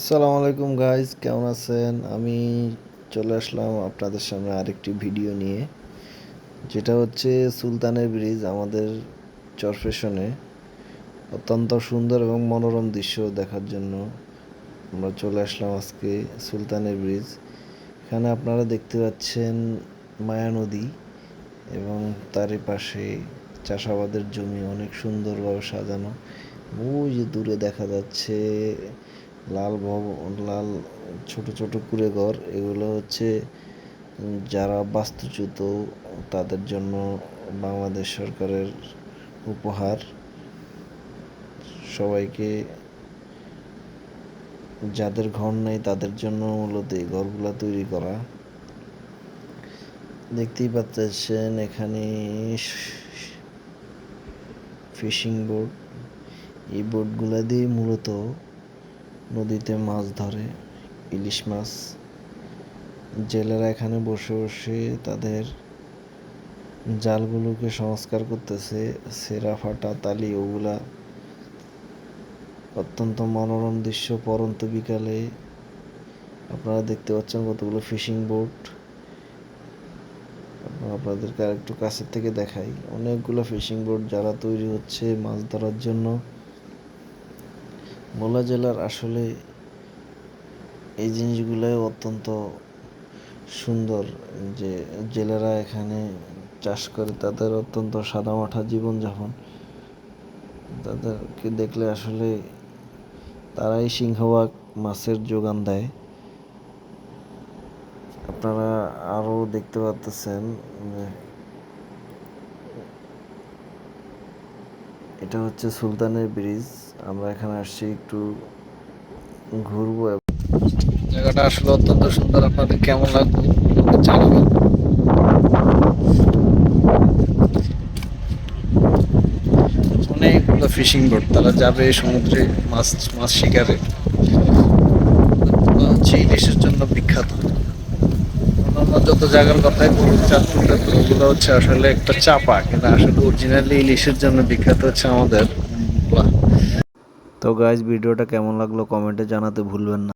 আসসালামু আলাইকুম গাইজ কেমন আছেন? আমি চলে আসলাম আপনাদের সামনে আরেকটি ভিডিও নিয়ে, যেটা হচ্ছে সুলতানের ব্রিজ আমাদের চরফেশনে অত্যন্ত সুন্দর এবং মনোরম দৃশ্য দেখার জন্য আমরা চলে আসলাম আজকে সুলতানের ব্রিজ এখানে আপনারা দেখতে পাচ্ছেন মায়া নদী এবং তারই পাশে চাষাবাদের জমি অনেক সুন্দরভাবে সাজানো। ওই যে দূরে দেখা যাচ্ছে লাল ভবন লাল ছোট ছোট কুড়ে ঘর, এগুলো হচ্ছে যারা বাস্তুচ্যুত, তাদের জন্য বাংলাদেশ সরকারের উপহার। সবাইকে যাদের ঘর নেই, তাদের জন্য মূলত এই ঘরগুলো তৈরি করা। দেখতেই পাচ্ছেন এখানে ফিশিং বোট। এই বোটগুলো দিয়ে মূলত নদীতে মাছ ধরে, ইলিশ মাছ। জেলেরা এখানে বসে বসে তাদের জালগুলোকে সংস্কার করতেছে, সেরা ফাটা তালি, ওগুলা অত্যন্ত মনোরম দৃশ্য পরন্ত বিকালে। আপনারা দেখতে পাচ্ছেন কতগুলো ফিশিং বোট। আপনাদেরকে আর একটু কাছের থেকে দেখাই। অনেকগুলো ফিশিং বোট যারা তৈরি হচ্ছে মাছ ধরার জন্য। ভোলা জেলার আসলে এই জিনিসগুলো অত্যন্ত সুন্দর যে জেলেরা এখানে চাষ করে, তাদের অত্যন্ত সাদামাঠা জীবনযাপন। তাদেরকে দেখলে আসলে তারাই সিংহভাগ মাছের যোগান দেয়। আপনারা আরও দেখতে পাচ্ছেন এটা হচ্ছে সুলতানের ব্রিজ। আমরা এখানে আসছি একটু ঘুরবো জায়গাটা আসলে অত্যন্ত সুন্দর। আপনাদের কেমন লাগবে? জানাবেন। অনেকগুলো ফিশিং বোট, তারা যাবে সমুদ্রে মাছ মাছ শিকারে। হচ্ছে ইলিশের জন্য বিখ্যাত। অন্যান্য যত জায়গার কথাই বলুন চাঁদপুরের ওগুলো হচ্ছে আসলে একটা চাপা, কিন্তু আসলে অরিজিনালি ইলিশের জন্য বিখ্যাত হচ্ছে আমাদের। ভোলা। তো গাইজ ভিডিওটা কেমন লাগল কমেন্টে জানাতে ভুলবেন না।